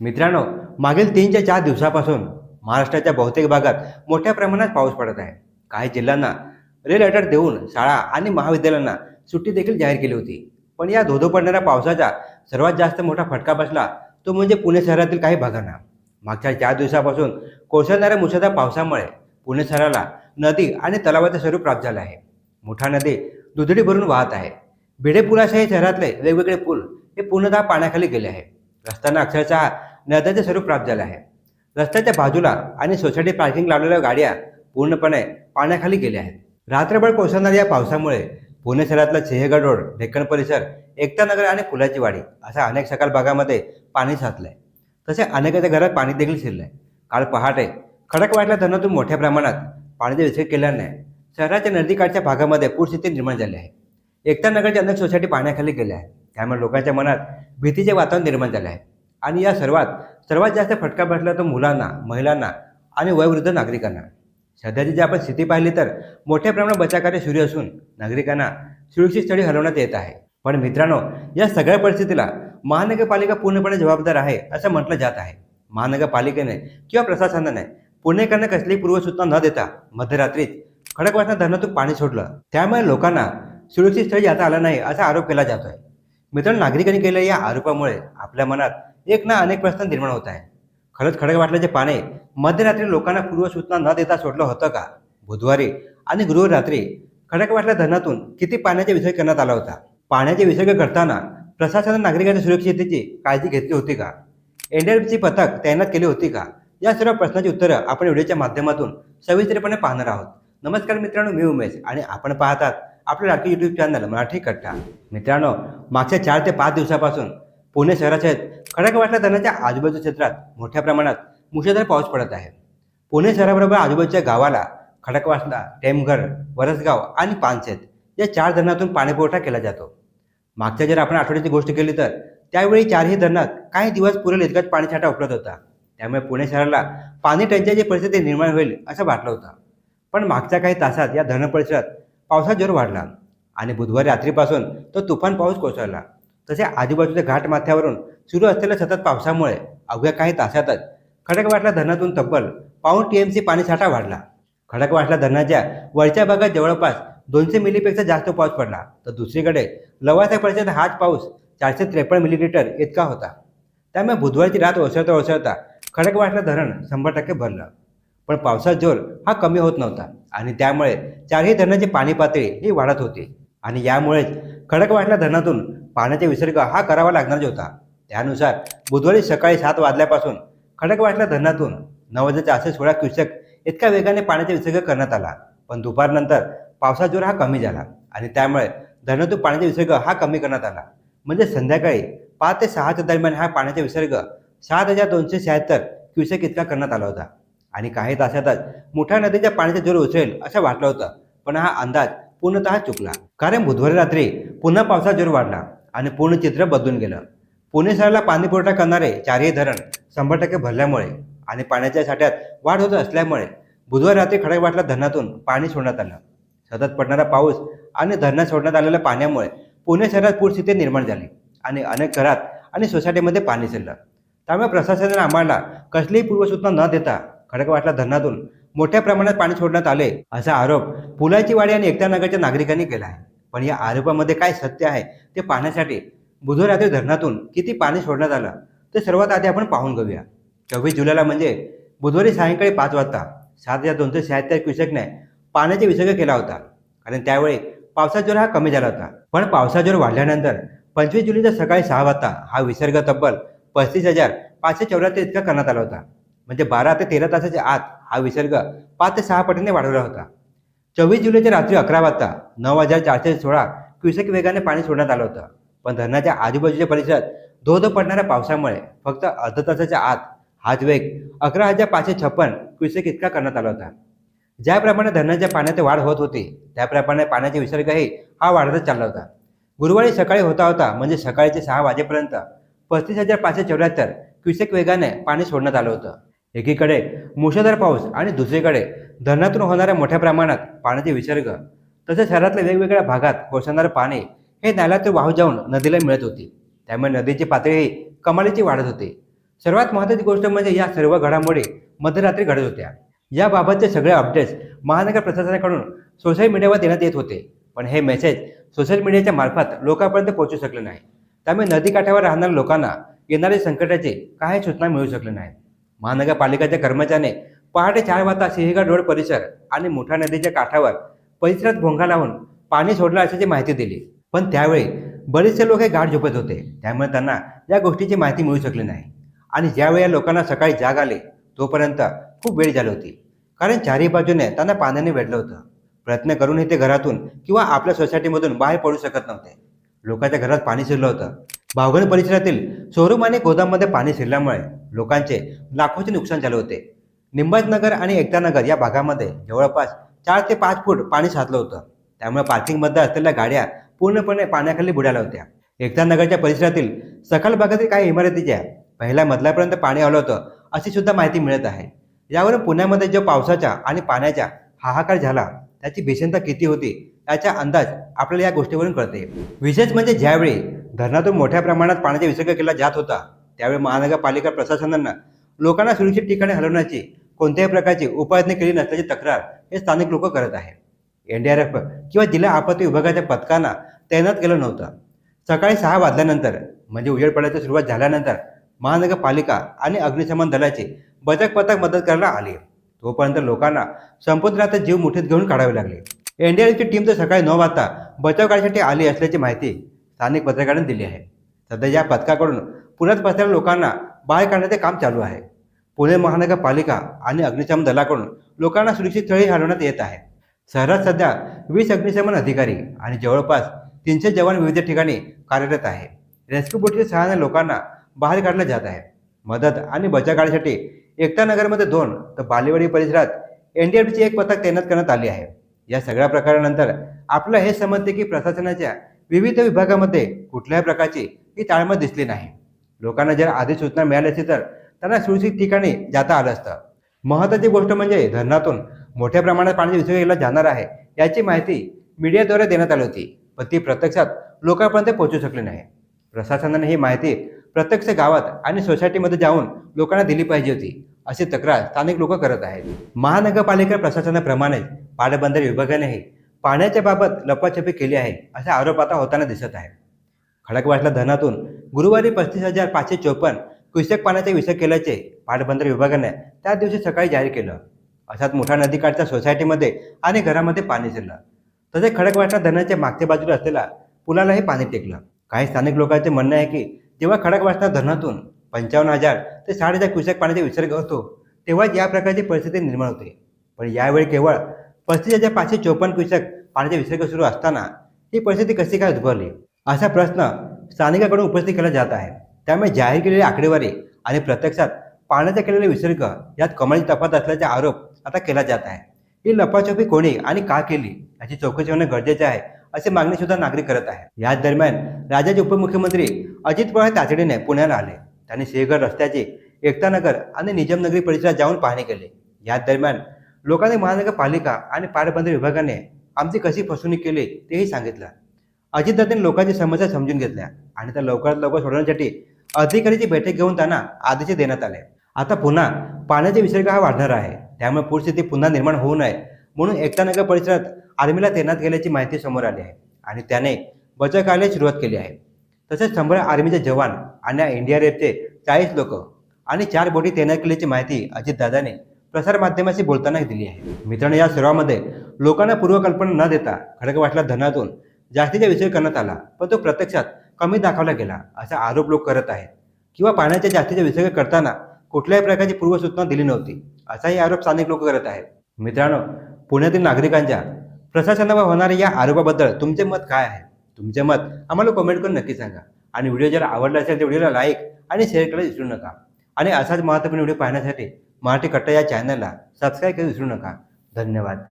मित्रांनो मागील तीनच्या चार दिवसापासून महाराष्ट्राच्या बहुतेक भागात मोठ्या प्रमाणात पाऊस पडत आहे. काही जिल्ह्यांना रेड अलर्ट देऊन शाळा आणि महाविद्यालयांना सुट्टी देखील जाहीर केली होती. पण या धोधो पडणाऱ्या पावसाचा सर्वात जास्त मोठा फटका बसला तो म्हणजे पुणे शहरातील काही भागांना. मागच्या चार दिवसापासून कोसळणाऱ्या मुसळधार पावसामुळे पुणे शहराला नदी आणि तलावाचे स्वरूप प्राप्त झाले आहे. मोठा नदी दुधडी भरून वाहत आहे. भिडे पुलासह शहरातले वेगवेगळे पूल हे पूर्णतः पाण्याखाली गेले आहे रस्त्यांना अक्षरशः नद्याचे स्वरूप प्राप्त झाले आहे. रस्त्याच्या बाजूला आणि सोसायटी पार्किंग लावलेल्या गाड्या पूर्णपणे पाण्याखाली गेल्या आहेत. रात्रभर कोसळणाऱ्या या पावसामुळे पुणे शहरातला सिंहगड रोड डेक्कन परिसर एकता नगर आणि फुलाची वाडी अशा अनेक सकाळ भागामध्ये पाणी साचलंय. तसे अनेकाच्या घरात पाणी देखील शिरलंय. काल पहाटे खडकवाटल्या धरणातून मोठ्या प्रमाणात पाण्याचा विसर्ग केल्याने शहराच्या नदीकाठच्या भागामध्ये पूरस्थिती निर्माण झाली आहे. एकता नगरच्या अनेक सोसायटी पाण्याखाली गेल्या आहेत. त्यामुळे लोकांच्या मनात भीतीचे वातावरण निर्माण झाले आहे. आणि या सर्वात सर्वात जास्त फटका बसला तो मुलांना महिलांना आणि वयोवृद्ध नागरिकांना. सध्याची जी आपण स्थिती पाहिली तर मोठ्या प्रमाणात बचावकार्य सुरू असून नागरिकांना सुरक्षित स्थळी हलवण्यात येत आहे. पण मित्रांनो या सगळ्या परिस्थितीला महानगरपालिका पूर्णपणे जबाबदार आहे असं म्हटलं जात आहे. महानगरपालिकेने किंवा प्रशासनाने पुणेकरांना कसलीही पूर्वसूचना न देता मध्यरात्रीच खडकवासना धरणातून पाणी सोडलं. त्यामुळे लोकांना सुरक्षित स्थळी जाता आलं नाही असा आरोप केला जातोय. मित्रांनो नागरिकांनी केलेल्या या आरोपामुळे आपल्या मनात एक ना अनेक प्रश्न निर्माण होत आहे खरंच खडक वाटल्याचे पाणी मध्यरात्री लोकांना पूर्वसूचना न देता सोडलं होतं का? बुधवारी आणि गुरुवार खडक वाटल्या धरणातून किती पाण्याचा विसर्ग करण्यात आला होता? पाण्याचे विसर्ग करताना प्रशासनाने नागरिकांच्या सुरक्षिततेची काळजी घेतली होती का? एनडीआरएफची पथक तैनात केली होती का? या सर्व प्रश्नाची उत्तरं आपण व्हिडिओच्या माध्यमातून सविस्तरपणे पाहणार आहोत. नमस्कार मित्रांनो मी उमेश आणि आपण पाहतात आपलं लाडकी यूट्यूब चॅनल मराठी कट्टा. मित्रांनो मागच्या चार ते पाच दिवसापासून पुणे शहराच्या खडकवाटल्या धरणाच्या आजूबाजू क्षेत्रात मोठ्या प्रमाणात मुसळधार पाऊस पडत आहे. पुणे शहराबरोबर आजूबाजूच्या गावाला खडकवासला टेमघर वरसगाव आणि पानशेत या चार धरणातून पाणीपुरवठा केला जातो. मागच्या जर आपण आठवड्याची गोष्ट केली तर त्यावेळी चारही धरणात काही दिवस पुरेल इतकाच पाणीसाठा उपलब्ध होता. त्यामुळे पुणे शहराला पाणी टंचाईची परिस्थिती निर्माण होईल असं वाटलं होतं. पण मागच्या काही तासात या धरण परिसरात पावसाचा जोर वाढला आणि बुधवारी रात्रीपासून तो तुफान पाऊस कोसळला. तसे आजूबाजूच्या घाट माथ्यावरून सुरू असलेल्या सतत पावसामुळे अवघ्या काही तासातच खडकवाटला धरणातून तब्बल पाऊण टी एम सी पाणीसाठा वाढला. खडकवाटला धरणाच्या वरच्या भागात जवळपास दोनशे मिलीपेक्षा जास्त पाऊस पडला. तर दुसरीकडे लवासा परिसरात हाच पाऊस चारशे त्रेपन्न मिलीलीटर इतका होता. त्यामुळे बुधवारची रात ओसरता ओसरता खडकवाटला धरण शंभर टक्के भरलं. पण पावसाचा जोर हा कमी होत नव्हता. आणि त्यामुळे चारही धरणाची पाणी पातळी ही वाढत होती. आणि यामुळेच खडकवाटला धरणातून पाण्याचा विसर्ग हा करावा लागणारच होता. त्यानुसार बुधवारी सकाळी सात वाजल्यापासून खडकवाटला धरणातून नऊ हजार चारशे सोळा क्युसेक इतक्या वेगाने पाण्याचा विसर्ग करण्यात आला. पण दुपारनंतर पावसाचा जोर हा कमी झाला. आणि त्यामुळे धरणातून पाण्याचा विसर्ग हा कमी करण्यात आला. म्हणजे संध्याकाळी पाच ते सहाच्या दरम्यान हा पाण्याचा विसर्ग सात हजार दोनशे शहात्तर क्युसेक इतका करण्यात आला होता. आणि काही तासातच मोठ्या नदीच्या पाण्याचा जोर उसळेल असं वाटलं होतं. पण हा अंदाज पूर्णतः चुकला. कारण बुधवारी रात्री पुन्हा पावसाचा जोर वाढला आणि पूर्ण चित्र बदलून गेलं. पुणे शहराला पाणी पुरवठा करणारे चारही धरण शंभर टक्के भरल्यामुळे आणि पाण्याच्या साठ्यात वाढ होत असल्यामुळे बुधवार रात्री खडकवाटला धरणातून पाणी सोडण्यात आलं. सतत पडणारा पाऊस आणि धरणात सोडण्यात आलेल्या पाण्यामुळे पुणे शहरात पूरस्थिती निर्माण झाली आणि अनेक घरात आणि सोसायटीमध्ये पाणी शिरलं. त्यामुळे प्रशासनाने आम्हाला कसलीही पूर्वसूचना न देता खडकवाटला धरणातून. मोठ्या प्रमाणात पाणी सोडण्यात आले असा आरोप पुलाची वाडी आणि एकता नगरच्या नागरिकांनी केला आहे. पण या आरोपामध्ये काय सत्य आहे ते पाहण्यासाठी बुधवारी रात्री धरणातून किती पाणी सोडण्यात आलं ते सर्वात आधी आपण पाहून घेऊया. चोवीस जुलैला म्हणजे बुधवारी सायंकाळी पाच वाजता सात हजार दोनशे शहात्तर क्युसेकने पाण्याचा विसर्ग केला होता. कारण त्यावेळी पावसाचा जोर हा कमी झाला होता. पण पावसाचा जोर वाढल्यानंतर पंचवीस जुलैच्या सकाळी सहा वाजता हा विसर्ग तब्बल पस्तीस हजार पाचशे चौऱ्याहत्तर इतका करण्यात आला होता. म्हणजे बारा ते तेरा तासाच्या आत हा विसर्ग पाच ते सहा पटीने वाढवला होता. चोवीस जुलैच्या रात्री अकरा वाजता नऊ हजार चारशे सोळा क्युसेक वेगाने पाणी सोडण्यात आलं होतं. पण धरणाच्या आजूबाजूच्या परिसरात धो धो पडणाऱ्या पावसामुळे फक्त अर्धा तासाच्या आत हाच वेग अकरा हजार पाचशे छप्पन क्युसेक इतका करण्यात आला होता. ज्याप्रमाणे धरणाच्या पाण्यात वाढ होत होती त्याप्रमाणे पाण्याचा विसर्गही हा वाढतच चालला होता. गुरुवारी सकाळी होता होता म्हणजे सकाळचे सहा वाजेपर्यंत पस्तीस हजार पाचशे चौऱ्याहत्तर क्युसेक वेगाने पाणी सोडण्यात आलं होतं. एकीकडे मुसळधार पाऊस आणि दुसरीकडे धरणातून होणाऱ्या मोठ्या प्रमाणात पाण्याचे विसर्ग. तसेच शहरातल्या वेगवेगळ्या भागात कोसळणारे पाणी हे नाल्यातून वाहू जाऊन नदीला मिळत होती. त्यामुळे नदीची पातळीही कमालीची वाढत होती. सर्वात महत्त्वाची गोष्ट म्हणजे या सर्व घडामोडी मध्यरात्री घडत होत्या. याबाबतचे सगळे अपडेट्स महानगर प्रशासनाकडून सोशल मीडियावर देण्यात येत होते. पण हे मेसेज सोशल मीडियाच्या मार्फत लोकांपर्यंत पोहोचू शकले नाही. त्यामुळे नदीकाठावर राहणाऱ्या लोकांना येणाऱ्या संकटाचे काही सूचना मिळू शकले नाही महानगरपालिकेच्या कर्मचाऱ्याने पहाटे चार वाजता सिंहगड रोड परिसर आणि मुठा नदीच्या काठावर परिसरात भोंगा लावून पाणी सोडलं असल्याची माहिती दिली. पण त्यावेळी बरेचसे लोक हे गाठ झोपत होते. त्यामुळे त्यांना या गोष्टीची माहिती मिळू शकली नाही. आणि ज्यावेळी या लोकांना सकाळी जाग आली तोपर्यंत खूप वेळ झाली होती. कारण चारही बाजूने त्यांना पाण्याने वेढलं होतं. प्रयत्न करूनही ते घरातून किंवा आपल्या सोसायटीमधून बाहेर पडू शकत नव्हते. लोकांच्या घरात पाणी शिरलं होतं. भावगण परिसरातील शोरूम आणि गोदाममध्ये पाणी शिरल्यामुळे लोकांचे लाखोचे नुकसान झाले होते. निंबाजनगर आणि एकतानगर या भागामध्ये जवळपास चार ते पाच फूट पाणी साचलं होतं. त्यामुळे पार्किंगमध्ये असलेल्या गाड्या पूर्णपणे पाण्याखाली बुडाल्या होत्या. एकतानगरच्या परिसरातील सखल भागातील काही इमारतीच्या पहिल्या मधल्यापर्यंत पाणी आलं होतं अशी सुद्धा माहिती मिळत आहे. यावरून पुण्यामध्ये जो पावसाचा आणि पाण्याचा हाहाकार झाला त्याची भीषणता किती होती याचा अंदाज आपल्याला या गोष्टीवरून कळते. विशेष म्हणजे ज्यावेळी धरणातून मोठ्या प्रमाणात पाण्याचा विसर्ग केला जात होता त्यावेळी महानगरपालिका प्रशासनानं लोकांना सुरक्षित ठिकाणी हलवण्याची कोणत्याही प्रकारची उपाययोजना केली नसल्याची तक्रार हे स्थानिक लोक करत आहे एनडीआरएफ किंवा जिल्हा आपत्ती विभागाच्या पथकांना तैनात केलं नव्हतं. सकाळी सहा वाजल्यानंतर म्हणजे उजेड पडायची सुरुवात झाल्यानंतर महानगरपालिका आणि अग्निशमन दलाची बचक पथक मदत करायला आली. तोपर्यंत लोकांना संपूर्ण रात्र जीव मुठीत घेऊन काढावे लागले. एनडीआरएफची टीम तर सकाळी नऊ वाजता बचाव कार्यासाठी आली असल्याची माहिती स्थानिक पत्रकारांनी दिली आहे. सध्या या पथकाकडून पुण्यात बसलेल्या लोकांना बाहेर काढण्याचे काम चालू आहे. पुणे महानगरपालिका आणि अग्निशमन दलाकडून लोकांना सुरक्षित स्थळी हलवण्यात येत आहे. शहरात सध्या वीस अग्निशमन अधिकारी आणि जवळपास तीनशे जवान विविध ठिकाणी कार्यरत आहे. रेस्क्यू बोटच्या सहाय्याने लोकांना बाहेर काढलं जात आहे. मदत आणि बचाव काढण्यासाठी एकता नगरमध्ये दोन तर बालेवाडी परिसरात एनडीएफची एक पथक तैनात करण्यात आली आहे. या सगळ्या प्रकारानंतर आपलं हे समजते की प्रशासनाच्या विविध विभागामध्ये कुठल्याही प्रकारची ही ताळमळ दिसली नाही. लोकांना जर आधी सूचना मिळाली असती तर त्यांना सुरक्षित ठिकाणी जाता आलं असतं. महत्त्वाची गोष्ट म्हणजे धरणातून मोठ्या प्रमाणात पाणी विसर्ग केला जाणार आहे याची माहिती मीडियाद्वारे देण्यात आली होती पण ती प्रत्यक्षात लोकांपर्यंत पोहोचू शकली नाही. प्रशासनाने ही माहिती प्रत्यक्ष गावात आणि सोसायटीमध्ये जाऊन लोकांना दिली पाहिजे होती अशी तक्रार स्थानिक लोक करत आहेत. महानगरपालिका प्रशासनाप्रमाणेच पाटबंदर विभागानेही पाण्याच्या बाबत लपाछपी केली आहे असा आरोप आता होताना दिसत आहे. खडकवासला धरणातून गुरुवारी पस्तीस हजार पाचशे चोपन्न क्युसेक पाण्याचा विसर्ग केल्याचे पाटबंदर विभागाने त्या दिवशी सकाळी जाहीर केलं. अशात मोठ्या नदीकाठच्या सोसायटीमध्ये आणि घरामध्ये पाणी शिरलं. तसेच खडकवाटा धरणाच्या मागच्या बाजूला असलेल्या पुलालाही पाणी टेकलं. काही स्थानिक लोकांचे म्हणणं आहे की जेव्हा खडकवाटा धरणातून पंचावन्न हजार ते साठ हजार पाण्याचा विसर्ग होतो तेव्हाच या प्रकारची परिस्थिती निर्माण होते. पण यावेळी केवळ पस्तीस हजार पाचशे चोपन्न कृषक पाण्याचा विसर्ग सुरू असताना ही परिस्थिती कशी काय उद्भवली? असा प्रश्न स्थानिकाकडून उपस्थित केला जात आहे. त्यामुळे जाहीर केलेली आकडेवारी आणि प्रत्यक्षात पाण्याचा केलेला विसर्ग यात कमाली तफात असल्याचा आरोप आता केला जात आहे. ही लपाछपी कोणी आणि का केली याची चौकशी होणं गरजेचे आहे अशी मागणी सुद्धा नागरिक करत आहे याच दरम्यान राज्याचे उपमुख्यमंत्री अजित पवार तातडीने पुण्याला आले. त्यांनी सिंहगड रस्त्याचे एकतानगर आणि निजामनगरी परिसरात जाऊन पाहणी केली. याच दरम्यान लोकांनी महानगरपालिका आणि पाटबंदर विभागाने आमची कशी फसवणूक केली तेही सांगितलं. अजितदादांनी लोकांची समस्या समजून घेतल्या आणि त्या लवकरात लवकर सोडवण्यासाठी अधिकाऱ्याची बैठक घेऊन त्यांना आदेश देण्यात आले. आता पुन्हा पाण्याचा विसर्ग हा वाढणार आहे. त्यामुळे पूरस्थिती पुन्हा निर्माण होऊ नये म्हणून एकतानगर परिसरात आर्मीला तैनात केल्याची माहिती समोर आली आहे आणि त्याने बचाव कार्याला सुरुवात केली आहे. तसेच शंभर आर्मीचे जवान आणि एनडीआरएफचे चाळीस लोक आणि चार बोटी तैनात केल्याची माहिती अजितदादाने प्रसारमाध्यमाशी बोलताना दिली आहे. मित्रांनो या सर्वामध्ये लोकांना पूर्वकल्पना न देता खडकवासला धनातून जास्तीचा विसर्ग करण्यात आला पण तो प्रत्यक्षात कमी दाखवला गेला असा आरोप लोक करत आहेत. किंवा पाण्याच्या जास्तीचा विसर्ग करताना कुठल्याही प्रकारची पूर्वसूचना दिली नव्हती असाही आरोप स्थानिक लोक करत आहेत. मित्रांनो पुण्यातील नागरिकांच्या प्रशासनावर होणाऱ्या या आरोपाबद्दल तुमचे मत काय आहे? तुमचे मत आम्हाला कमेंट करून नक्की सांगा. आणि व्हिडिओ जर आवडला असेल तर व्हिडिओला लाईक आणि शेअर करायला विसरू नका. आणि असाच महत्त्वपूर्ण व्हिडिओ पाहण्यासाठी मराठी कट्टा या चॅनलला सबस्क्राईब करायला विसरू नका. धन्यवाद.